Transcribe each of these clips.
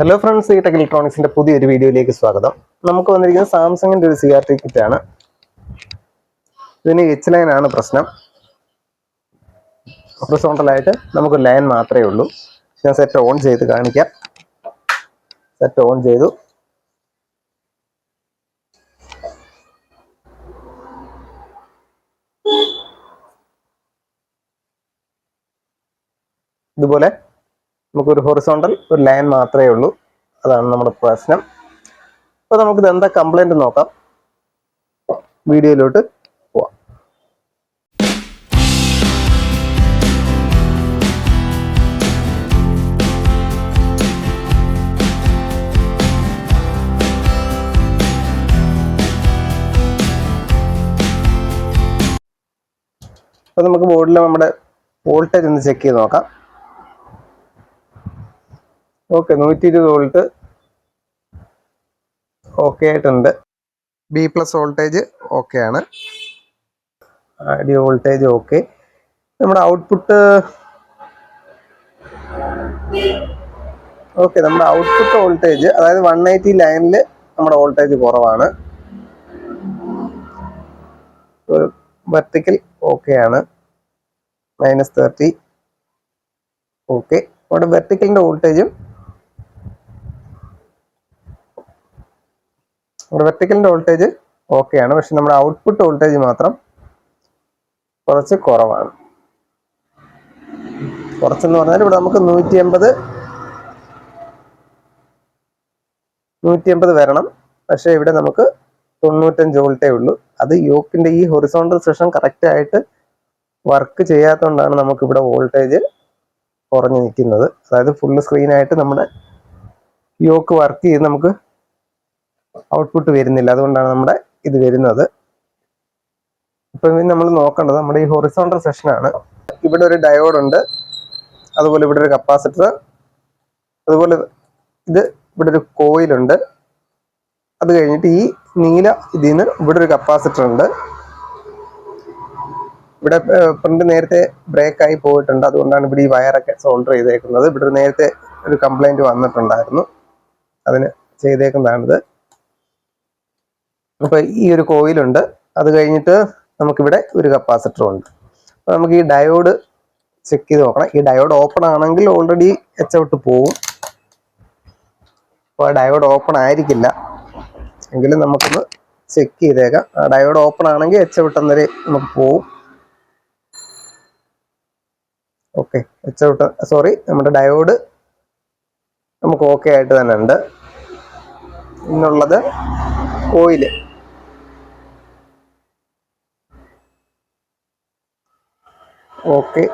Hello friends ഈ tech ഇലക്ട്രോണിക്സിന്റെ പുതിയൊരു വീഡിയോയിലേക്ക് സ്വാഗതം. നമുക്ക് വന്നിരിക്കുന്നത് സാംസങ്ങിന്റെ ഒരു സി ആർ ടി കിറ്റ് ആണ്. ഇതിന് എച്ച് ലൈൻ ആണ് പ്രശ്നം. ഹൊറിസോണ്ടലായിട്ട് നമുക്ക് ലൈൻ മാത്രമേ ഉള്ളൂ. ഞാൻ സെറ്റ് ഓൺ ചെയ്ത് കാണിക്കാം. സെറ്റ് ഓൺ ചെയ്തു. ഇതുപോലെ നമുക്കൊരു ഹൊറിസോണ്ടൽ ഒരു ലൈൻ മാത്രമേ ഉള്ളൂ. അതാണ് നമ്മുടെ പ്രശ്നം. അപ്പോൾ നമുക്കിത് എന്താ കംപ്ലൈന്റ് നോക്കാം. വീഡിയോയിലോട്ട് പോവാം. അപ്പോൾ നമുക്ക് ബോർഡിൽ നമ്മുടെ വോൾട്ടേജ് ഒന്ന് ചെക്ക് ചെയ്ത് നോക്കാം. ഓക്കെ നൂറ്റി ഇരുപത് വോൾട്ട് ഓക്കെ ആയിട്ടുണ്ട്. ബി പ്ലസ് വോൾട്ടേജ് ഓക്കെ ആണ്. D voltage okay. നമ്മുടെ ഔട്ട്പുട്ട് ഓക്കെ നമ്മുടെ ഔട്ട്പുട്ട് വോൾട്ടേജ് അതായത് വൺ എയ്റ്റി ലൈനിൽ നമ്മുടെ വോൾട്ടേജ് കുറവാണ്. വെർട്ടിക്കൽ ഓക്കെ ആണ്. മൈനസ് തേർട്ടി ഓക്കെ അവിടെ വെർട്ടിക്കലിന്റെ വോൾട്ടേജും നമ്മുടെ വെർട്ടിക്കലിന്റെ വോൾട്ടേജ് ഓക്കെയാണ് പക്ഷെ നമ്മുടെ ഔട്ട്പുട്ട് വോൾട്ടേജ് മാത്രം കുറച്ച് കുറവാണ്. കുറച്ചെന്ന് പറഞ്ഞാൽ ഇവിടെ നമുക്ക് നൂറ്റി എൺപത് നൂറ്റി എൺപത് വരണം. പക്ഷേ ഇവിടെ നമുക്ക് തൊണ്ണൂറ്റഞ്ച് വോൾട്ടേ ഉള്ളൂ. അത് യോക്കിന്റെ ഈ ഹൊറിസോണ്ടൽ സെഷൻ കറക്റ്റായിട്ട് വർക്ക് ചെയ്യാത്തതുകൊണ്ടാണ് നമുക്കിവിടെ വോൾട്ടേജ് കുറഞ്ഞു നിൽക്കുന്നത്. അതായത് ഫുള്ള് സ്ക്രീനായിട്ട് നമ്മുടെ യോക്ക് വർക്ക് ചെയ്ത് നമുക്ക് ഔട്ട്പുട്ട് വരുന്നില്ല. അതുകൊണ്ടാണ് നമ്മുടെ ഇത് വരുന്നത്. ഇപ്പൊ നമ്മൾ നോക്കേണ്ടത് നമ്മുടെ ഈ ഹൊറിസോണ്ടൽ സെഷനാണ് ഇവിടെ ഒരു ഡയോഡ് ഉണ്ട്. അതുപോലെ ഇവിടെ ഒരു കപ്പാസിറ്റർ അതുപോലെ ഇത് ഇവിടെ ഒരു കോയിലുണ്ട് അത് കഴിഞ്ഞിട്ട് ഈ നീല ഇതിൽ നിന്ന് ഇവിടെ ഒരു കപ്പാസിറ്റർ ഉണ്ട്. ഇവിടെ പണ്ട് നേരത്തെ ബ്രേക്ക് ആയി പോയിട്ടുണ്ട്. അതുകൊണ്ടാണ് ഇവിടെ ഈ വയറൊക്കെ സോൾഡർ ചെയ്തേക്കുന്നത്. ഇവിടെ നേരത്തെ ഒരു കംപ്ലൈന്റ് വന്നിട്ടുണ്ടായിരുന്നു. അതിന് ചെയ്തേക്കുന്നതാണിത്. അപ്പൊ ഈ ഒരു കോയിലുണ്ട് അത് കഴിഞ്ഞിട്ട് നമുക്കിവിടെ ഒരു കപ്പാസിറ്റർ ഉണ്ട്. അപ്പോൾ നമുക്ക് ഈ ഡയോഡ് ചെക്ക് ചെയ്ത് നോക്കണം. ഈ ഡയോഡ് ഓപ്പൺ ആണെങ്കിൽ ഓൾറെഡി എച്ച് ഔട്ട് പോവും. അപ്പോൾ ആ ഡയോഡ് ഓപ്പൺ ആയിരിക്കില്ല. എങ്കിലും നമുക്കൊന്ന് ചെക്ക് ചെയ്തേക്കാം. ആ ഡയോഡ് ഓപ്പൺ ആണെങ്കിൽ എച്ച് ഔട്ട് എന്നൊരു നമുക്ക് പോവും. ഓക്കെ എച്ച് ഔട്ട് സോറി നമ്മുടെ ഡയോഡ് നമുക്ക് ഓക്കെ ആയിട്ട് തന്നെ ഉണ്ട്. എന്നുള്ളത് ഓയിൽ ഓക്കെ.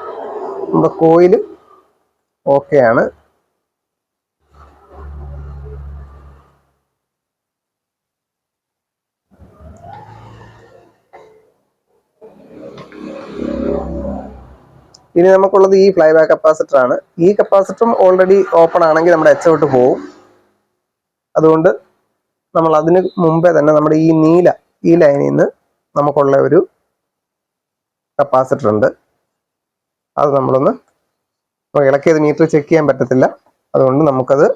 നമ്മുടെ കോയിൽ ആണ്. ഇനി നമുക്കുള്ളത് ഈ ഫ്ലൈ ബാക്ക് കപ്പാസിറ്റർ ആണ്. ഈ കപ്പാസിറ്ററും ഓൾറെഡി ഓപ്പൺ ആണെങ്കിൽ നമ്മുടെ എച്ച് ഔട്ട് പോവും. അതുകൊണ്ട് നമ്മൾ അതിന് മുമ്പേ തന്നെ നമ്മുടെ ഈ നീല ഈ ലൈനിൽ നിന്ന് നമുക്കുള്ള ഒരു കപ്പാസിറ്റർ ഉണ്ട്. അത് നമ്മളൊന്ന് ഇളക്കിയത് മീറ്റർ ചെക്ക് ചെയ്യാൻ പറ്റത്തില്ല. അതുകൊണ്ട് നമുക്കത്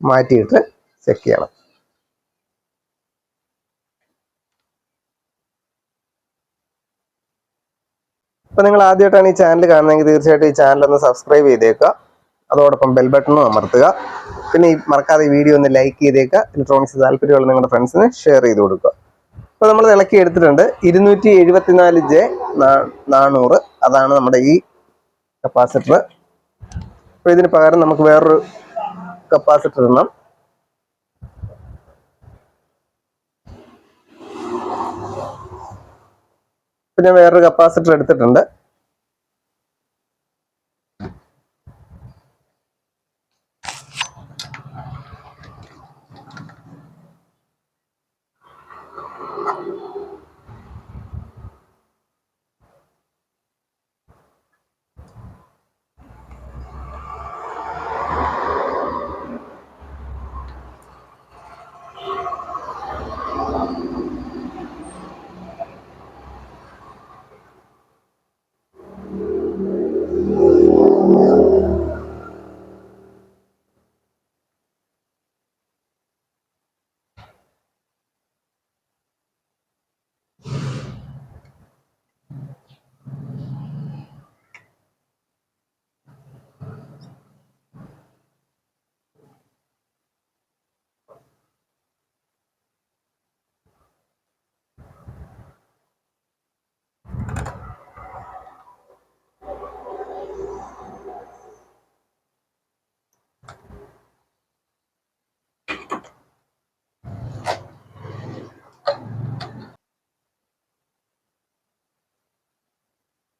മാറ്റിയിട്ട് ചെക്ക് ചെയ്യണം. ഇപ്പം നിങ്ങൾ ആദ്യമായിട്ടാണ് ഈ ചാനൽ കാണുന്നതെങ്കിൽ തീർച്ചയായിട്ടും ഈ ചാനൽ ഒന്ന് സബ്സ്ക്രൈബ് ചെയ്തേക്കുക. അതോടൊപ്പം ബെൽ ബട്ടണും അമർത്തുക. പിന്നെ ഈ മറക്കാതെ ഈ വീഡിയോ ഒന്ന് ലൈക്ക് ചെയ്തേക്കുക. ഇലക്ട്രോണിക്സ് താല്പര്യമുള്ള നിങ്ങളുടെ ഫ്രണ്ട്സിന് ഷെയർ ചെയ്ത് കൊടുക്കുക. അപ്പൊ നമ്മൾ ഇളക്കി എടുത്തിട്ടുണ്ട്. ഇരുന്നൂറ്റി എഴുപത്തിനാല് ജെ നാനൂറ്. അതാണ് നമ്മുടെ ഈ കപ്പാസിറ്റർ. അപ്പൊ ഇതിന് പകരം നമുക്ക് വേറൊരു കപ്പാസിറ്റർ ഇടണം. പിന്നെ വേറൊരു കപ്പാസിറ്റർ എടുത്തിട്ടുണ്ട്.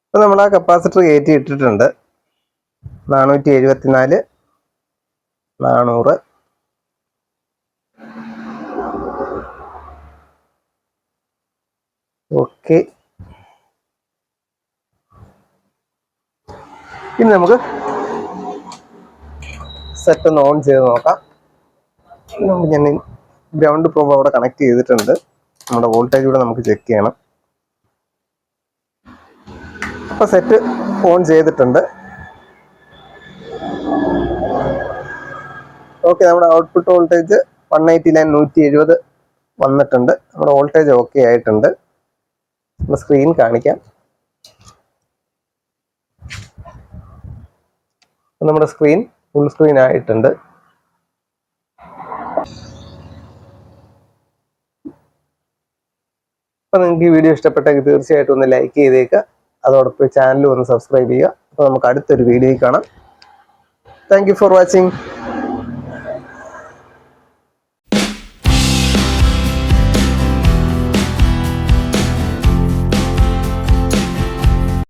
ഇപ്പൊ നമ്മൾ ആ കപ്പാസിറ്റർ കയറ്റി ഇട്ടിട്ടുണ്ട്. നാനൂറ്റി എഴുപത്തിനാല് നാനൂറ്. ഓക്കെ. ഇനി നമുക്ക് സെറ്റ് ഒന്ന് ഓൺ ചെയ്ത് നോക്കാം. ഞാൻ ഗ്രൗണ്ട് പ്രോബ് അവിടെ കണക്ട് ചെയ്തിട്ടുണ്ട്. നമ്മുടെ വോൾട്ടേജ് കൂടെ നമുക്ക് ചെക്ക് ചെയ്യണം. അപ്പൊ സെറ്റ് ഓൺ ചെയ്തിട്ടുണ്ട്. ഓക്കെ നമ്മുടെ output voltage one eighty nine നൂറ്റി എഴുപത് വന്നിട്ടുണ്ട്. നമ്മുടെ വോൾട്ടേജ് ഓക്കെ ആയിട്ടുണ്ട്. നമ്മുടെ സ്ക്രീൻ കാണിക്കാം. നമ്മുടെ സ്ക്രീൻ ഫുൾ സ്ക്രീൻ ആയിട്ടുണ്ട്. അപ്പം നിങ്ങൾക്ക് ഈ വീഡിയോ ഇഷ്ടപ്പെട്ടെങ്കിൽ തീർച്ചയായിട്ടും ഒന്ന് ലൈക്ക് ചെയ്തേക്കുക അതോടൊപ്പം ചാനൽ ഒന്ന് സബ്സ്ക്രൈബ് ചെയ്യുക. അപ്പോൾ നമുക്ക് അടുത്തൊരു വീഡിയോയിൽ കാണാം. Thank for watching